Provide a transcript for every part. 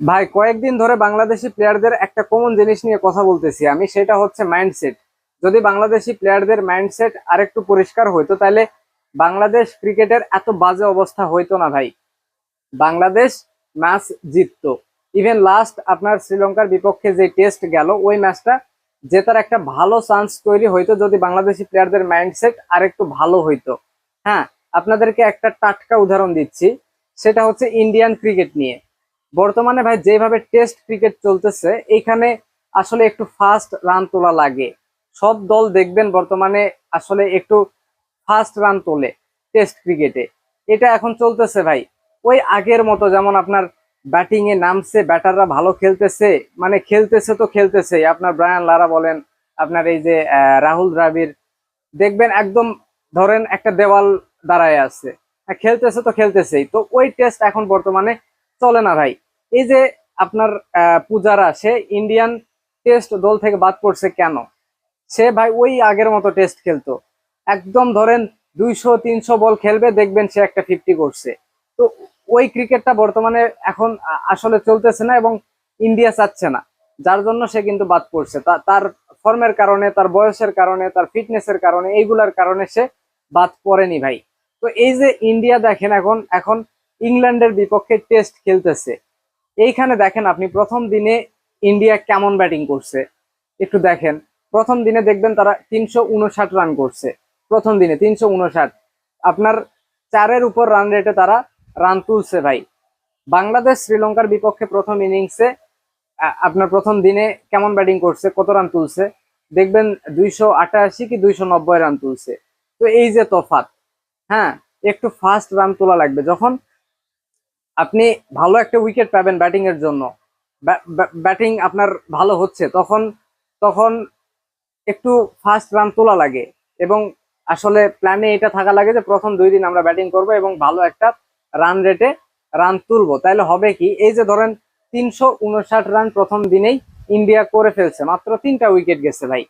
ভাই, কয়েকদিন ধরে বাংলাদেশি প্লেয়ারদের একটা কমন জিনিস নিয়ে কথা বলতেছি আমি, সেটা হচ্ছে মাইন্ডসেট যদি বাংলাদেশি প্লেয়ারদের মাইন্ডসেট আরেকটু পরিষ্কার হইতো, তাহলে বাংলাদেশ ক্রিকেটের এত বাজে অবস্থা হইতো না ভাই। বাংলাদেশ ম্যাচ জিততো। ইভেন লাস্ট আপনার শ্রীলঙ্কার বিপক্ষে যে টেস্ট গেল, ওই ম্যাচটা জেতার একটা ভালো চান্স তৈরি হইতো যদি বাংলাদেশি প্লেয়ারদের মাইন্ডসেট আরেকটু ভালো হইতো। হ্যাঁ আপনাদেরকে একটা টাটকা উদাহরণ দিচ্ছি, সেটা হচ্ছে ইন্ডিয়ান ক্রিকেট নিয়ে। বর্তমানে ভাই যেভাবে টেস্ট ক্রিকেট চলতেছে এখানে আসলে একটু ফাস্ট রান তোলা লাগে। সব দল দেখবেন বর্তমানে আসলে একটু ফাস্ট রান তোলে টেস্ট ক্রিকেটে এটা এখন চলতেছে ভাই ওই আগের মতো যেমন আপনার ব্যাটিং এ নামছে ব্যাটাররা ভালো খেলতেছে মানে খেলতেছে তো খেলতেছে আপনার ব্রায়ান লারা বলেন আপনার এই যে রাহুল দ্রাবিড় দেখবেন একদম ধরেন একটা দেওয়াল দাঁড়ায় আছে। হ্যাঁ, খেলতেছে তো খেলতেছেই। তো ওই টেস্ট এখন বর্তমানে চলে না ভাই। এই যে আপনার পূজারা, সে ইন্ডিয়ান টেস্ট দল থেকে বাদ পড়ছে কেন? সে ভাই ওই আগের মতো টেস্ট খেলতো। একদম ধরেন দুইশো, তিনশো বল খেলবে, দেখবেন সে একটা ফিফটি করছে। তো ওই ক্রিকেটটা বর্তমানে এখন আসলে চলতেছে না এবং ইন্ডিয়া চাচ্ছে না। যার জন্য সে কিন্তু বাদ পড়ছে। তার ফর্মের কারণে, তার বয়সের কারণে, তার ফিটনেসের কারণে, এইগুলার কারণে সে বাদ পড়েনি ভাই। তো এই যে ইন্ডিয়া দেখেন এখন এখন ইংল্যান্ডের বিপক্ষে টেস্ট খেলতেছে। এইখানে দেখেন আপনি প্রথম দিনে ইন্ডিয়া কেমন ব্যাটিং করছে। একটু দেখেন, প্রথম দিনে দেখবেন তারা তিনশো উনষাট রান করছে। প্রথম দিনে তিনশো উনষাট। আপনার চারের উপর রান রেটে তারা রান তুলছে ভাই। বাংলাদেশ শ্রীলঙ্কার বিপক্ষে প্রথম ইনিংসে আপনার প্রথম দিনে কেমন ব্যাটিং করছে, কত রান তুলছে? দেখবেন দুইশো আটাশি কি দুইশো নব্বই রান তুলছে। তো এই যে তফাত হ্যাঁ একটু ফাস্ট রান তোলা লাগবে। যখন আপনি ভালো একটা উইকেট পাবেন ব্যাটিং এর জন্য। ব্যাটিং আপনার ভালো হচ্ছে, তখন তখন একটু ফাস্ট রান তোলা লাগে। এবং আসলে প্ল্যানে এটা থাকা লাগে যে, প্রথম দুই দিন আমরা ব্যাটিং করব এবং ভালো একটা রান রেটে রান তুলবো। তাহলে হবে কি, এই যে ধরেন তিনশো উনষাট রান প্রথম দিনেই ইন্ডিয়া করে ফেলছে, মাত্র তিনটা উইকেট গেছে ভাই।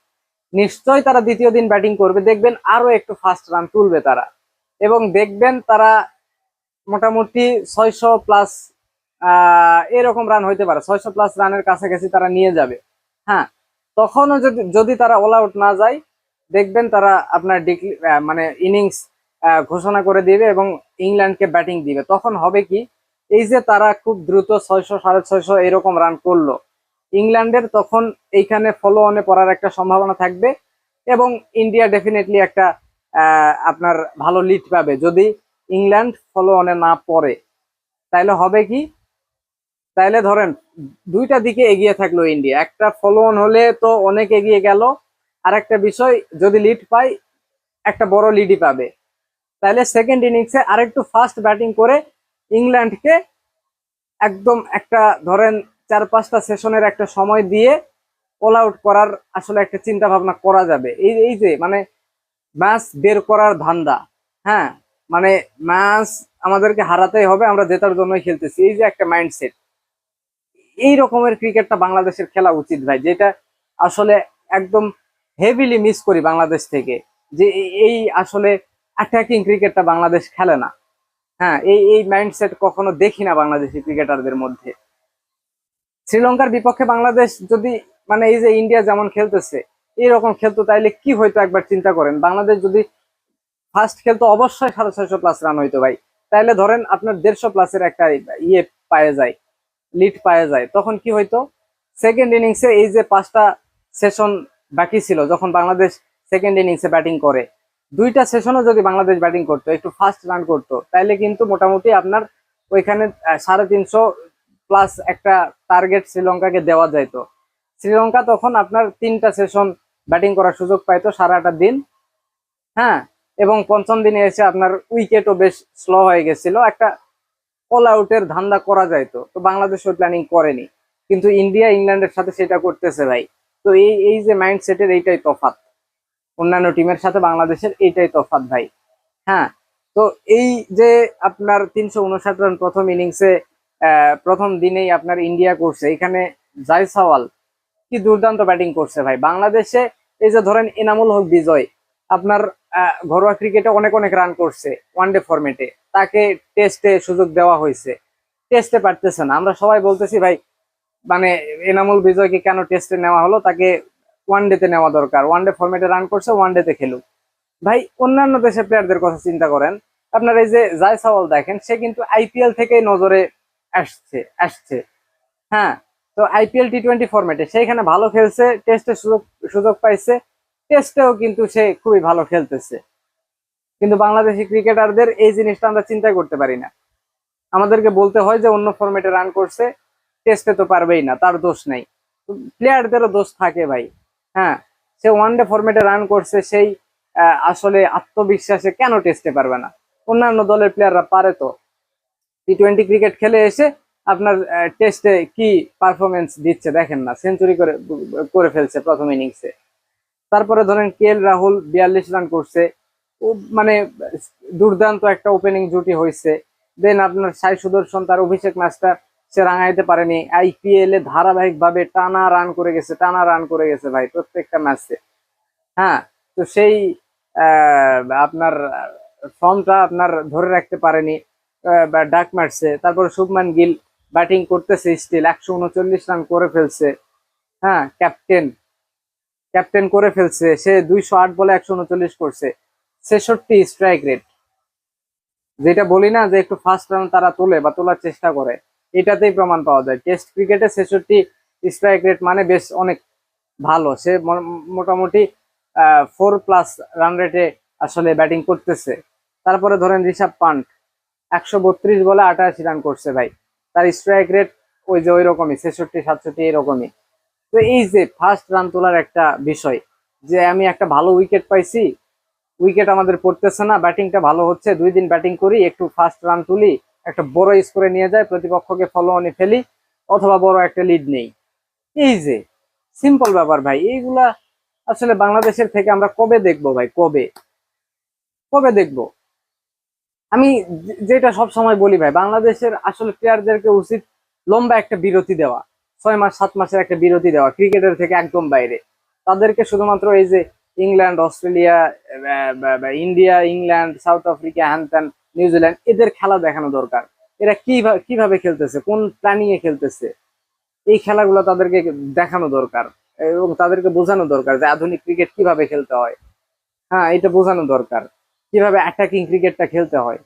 নিশ্চয়ই তারা দ্বিতীয় দিন ব্যাটিং করবে, দেখবেন আরও একটু ফাস্ট রান তুলবে তারা। এবং দেখবেন তারা মোটামুটি ছয়শো প্লাস এরকম রান হইতে পারে। ছয়শো প্লাস রানের কাছাকাছি তারা নিয়ে যাবে। হ্যাঁ তখনও যদি যদি তারা অল আউট না যায়, দেখবেন তারা আপনার ডিক্লি মানে ইনিংস ঘোষণা করে দিবে এবং ইংল্যান্ডকে ব্যাটিং দিবে। তখন হবে কি, এই যে তারা খুব দ্রুত ছয়শো, সাড়ে ছয়শো এরকম রান করল, ইংল্যান্ডের তখন এইখানে ফলো অনে পড়ার একটা সম্ভাবনা থাকবে এবং ইন্ডিয়া ডেফিনেটলি একটা আপনার ভালো লিড পাবে। যদি ইংল্যান্ড ফলো অনে না পড়ে, তাইলে হবে কি? তাইলে ধরেন, দুইটা দিকে এগিয়ে থাকল ইন্ডিয়া। একটা ফলো অন হলে তো অনেক এগিয়ে গেল আর একটা বিষয়, যদি লিড পায়, একটা বড় লিডই পাবে। তাহলে সেকেন্ড ইনিংসে আরেকটু ফাস্ট ব্যাটিং করে ইংল্যান্ডকে একদম একটা, ধরেন, চার পাঁচটা সেশনের একটা সময় দিয়ে অল আউট করার আসলে একটা চিন্তা ভাবনা করা যাবে। এই এই যে মানে ম্যাচ বের করার ধান্দা হ্যাঁ? মানে ম্যাচ আমাদেরকে হারাতেই হবে, আমরা জেতার জন্যই খেলতেছি। এই যে একটা মাইন্ডসেট এই রকমের ক্রিকেটটা বাংলাদেশের খেলা উচিত ভাই, যেটা আসলে একদম হেভিলি মিস করি বাংলাদেশ থেকে। যে এই- আসলে অ্যাটাকিং ক্রিকেটটা বাংলাদেশ খেলে না। হ্যাঁ এই এই মাইন্ডসেট কখনো দেখি না বাংলাদেশি ক্রিকেটারদের মধ্যে। শ্রীলঙ্কার বিপক্ষে বাংলাদেশ যদি মানে এই যে ইন্ডিয়া যেমন খেলতেছে এইরকম খেলতো তাইলে কি হয়তো একবার চিন্তা করেন? বাংলাদেশ যদি ফার্স্ট খেলতো অবশ্যই সাড়ে ছয়শো প্লাস রান হইতো ভাই। তাইলে ধরেন আপনার দেড়শো প্লাসের একটা ইয়ে পায়ে যায় লিড পায়ে যায়। তখন কি হইতো? সেকেন্ড ইনিংসে এই যে পাঁচটা সেশন বাকি ছিল, যখন বাংলাদেশ সেকেন্ড ইনিংসে ব্যাটিং করে, দুইটা সেশনও যদি বাংলাদেশ ব্যাটিং করতো, একটু ফাস্ট রান করতো, তাইলে কিন্তু মোটামুটি আপনার ওইখানে সাড়ে তিনশো প্লাস একটা টার্গেট শ্রীলঙ্কাকে দেওয়া যাইতো। শ্রীলঙ্কা তখন আপনার তিনটা সেশন ব্যাটিং করার সুযোগ পাইতো সারাটা দিন। হ্যাঁ এবং পঞ্চম দিনে এসে আপনার উইকেটও বেশ স্লো হয়ে গেছিল। একটা অল আউটের ধান্দা করা যাইতো তো। বাংলাদেশ ওই প্ল্যানিং করেনি। কিন্তু ইন্ডিয়া ইংল্যান্ডের সাথে সেটা করতেছে ভাই। তো এই এই যে মাইন্ডসেটের এইটাই তফাত অন্যান্য টিমের সাথে বাংলাদেশের এইটাই তফাত ভাই। হ্যাঁ তো এই যে আপনার তিনশো উনষাট রান প্রথম ইনিংসে প্রথম দিনেই আপনার ইন্ডিয়া করছে, এখানে জায়সাওয়াল কি দুর্দান্ত ব্যাটিং করছে ভাই। বাংলাদেশে এই যে ধরেন এনামুল হক বিজয় আপনার ঘরোয়া ক্রিকেটে অনেক অনেক রান করছে ওয়ানডে ফরম্যাটে তাকে টেস্টে সুযোগ দেওয়া হয়েছে। টেস্টে পারতেছে না। আমরা সবাই বলতেছি, ভাই মানে এনামুল বিজয়কে কেন টেস্টে নেওয়া হলো? তাকে ওয়ান ডেতে নেওয়া দরকার। ওয়ান ডে ফরম্যাটে রান করছে ওয়ান ডেতে খেলুক। ভাই, অন্যান্য দেশের প্লেয়ারদের কথা চিন্তা করেন। আপনার এই যে জায়সাওয়াল দেখেন, সে কিন্তু আইপিএল থেকেই নজরে আসছে আসছে। হ্যাঁ তো আইপিএল টি টোয়েন্টি ফরম্যাটে সেইখানে ভালো খেলছে টেস্টে সুযোগ সুযোগ পাইছে। টেস্টেও কিন্তু সে খুবই ভালো খেলতেছে। কিন্তু বাংলাদেশি ক্রিকেটারদের এই জিনিসটা আমরা চিন্তা করতে পারি না। আমাদেরকে বলতে হয় যে, অন্য ফরম্যাটে রান করছে টেস্টে তো পারবেই না, তার দোষ নেই। প্লেয়ারদেরও দোষ থাকে ভাই হ্যাঁ? সে ওয়ান ডে ফরম্যাটে রান করছে, সেই আসলে আত্মবিশ্বাসে কেন টেস্টে পারবে না? অন্যান্য দলের প্লেয়াররা পারে তো। টি টোয়েন্টি ক্রিকেট খেলে এসে আপনার টেস্টে কি পারফরমেন্স দিচ্ছে দেখেন না সেঞ্চুরি করে করে ফেলছে প্রথম ইনিংসে তারপরে ধরেন কে এল রাহুল বিয়াল্লিশ রান করছে। মানে দুর্দান্ত একটা ওপেনিং জুটি হয়েছে। দেন আপনার সাই সুদর্শন, তার অভিষেক ম্যাচটা সে রাঙাইতে পারেনি। আইপিএল এ ধারাবাহিক ভাবে টানা রান করে গেছে, টানা রান করে গেছে ভাই প্রত্যেকটা ম্যাচে হ্যাঁ তো সেই আপনার ফর্মটা আপনার ধরে রাখতে পারেনি ডাক মারছে। তারপর শুভমান গিল ব্যাটিং করতেছে স্টিল একশো উনচল্লিশ রান করে ফেলছে। হ্যাঁ ক্যাপ্টেন ক্যাপ্টেন করে ফেলছে। সে দুইশো আট বলে একশো উনচল্লিশ করছে। ছেষট্টি স্ট্রাইক রেট যেটা বলি না যে একটু ফার্স্ট রান তারা তোলে বা তোলার চেষ্টা করে, এটাতেই প্রমাণ পাওয়া যায়। টেস্ট ক্রিকেটে ছেষট্টি স্ট্রাইক রেট মানে বেশ অনেক ভালো। সে মোটামুটি ফোর প্লাস রান রেটে আসলে ব্যাটিং করতেছে। তারপরে ধরেন ঋষভ পান্ট, একশো বত্রিশ বলে আটাশি রান করছে ভাই। তার স্ট্রাইক রেট ওই যে ওই রকমই ছেষট্টি, সাতষট্টি এরকমই। তো এই যে ফার্স্ট রান তোলার একটা বিষয়, যে আমি একটা ভালো উইকেট পাইছি উইকেট আমাদের পড়তেছে না ব্যাটিংটা ভালো হচ্ছে, দুই দিন ব্যাটিং করি, একটু ফার্স্ট রান তুলি, একটা বড় স্কোরে নিয়ে যায় প্রতিপক্ষকে ফলো অনে ফেলি, অথবা বড় একটা লিড নেই। এই যে সিম্পল ব্যাপার ভাই, এইগুলা আসলে বাংলাদেশের থেকে আমরা কবে দেখব ভাই, কবে? কবে দেখব? আমি যেটা সব সময় বলি ভাই, বাংলাদেশের আসলে প্লেয়ারদেরকে উচিত লম্বা একটা বিরতি দেওয়া। ছয় মাস, সাত মাসের একটা বিরতি দেওয়া, ক্রিকেটের থেকে একদম বাইরে। তাদেরকে শুধুমাত্র এই যে England, Australia India, England, South Africa হ্যান ত্যান নিউজিল্যান্ড, এদের খেলা দেখানো দরকার। এরা কীভাবে কীভাবে খেলতেছে, কোন প্ল্যানিং এ খেলতেছে, এই খেলাগুলো তাদেরকে দেখানো দরকার। এবং তাদেরকে বোঝানো দরকার যে আধুনিক ক্রিকেট কীভাবে খেলতে হয়। হ্যাঁ এটা বোঝানো দরকার। কীভাবে অ্যাটাকিং ক্রিকেটটা খেলতে হয়।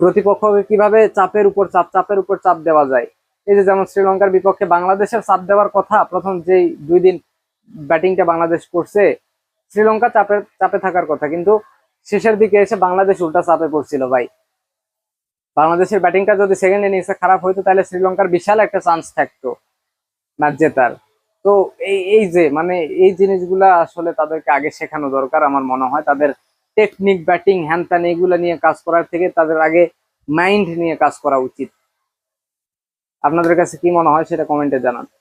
প্রতিপক্ষকে কীভাবে চাপের উপর চাপ, চাপের উপর চাপ দেওয়া যায়। এই যে যেমন শ্রীলঙ্কার বিপক্ষে বাংলাদেশের চাপ দেওয়ার কথা, প্রথম যেই দুই দিন ব্যাটিংটা বাংলাদেশ করছে, শ্রীলঙ্কা চাপে চাপে থাকার কথা। কিন্তু শেষের দিকে এসে বাংলাদেশ উল্টা চাপে পড়ছিল ভাই। বাংলাদেশের ব্যাটিংটা যদি সেকেন্ড ইনিংসে খারাপ হইতো, তাহলে শ্রীলঙ্কার বিশাল একটা চান্স থাকতো ম্যাচ জেতার। তো এই এই যে মানে এই জিনিসগুলা আসলে তাদেরকে আগে শেখানো দরকার আমার মনে হয়। তাদের টেকনিক ব্যাটিং হ্যান ত্যান এগুলা নিয়ে কাজ করার থেকে তাদের আগে মাইন্ড নিয়ে কাজ করা উচিত। আপনাদের কাছে কি মনে হয় সেটা কমেন্টে জানান।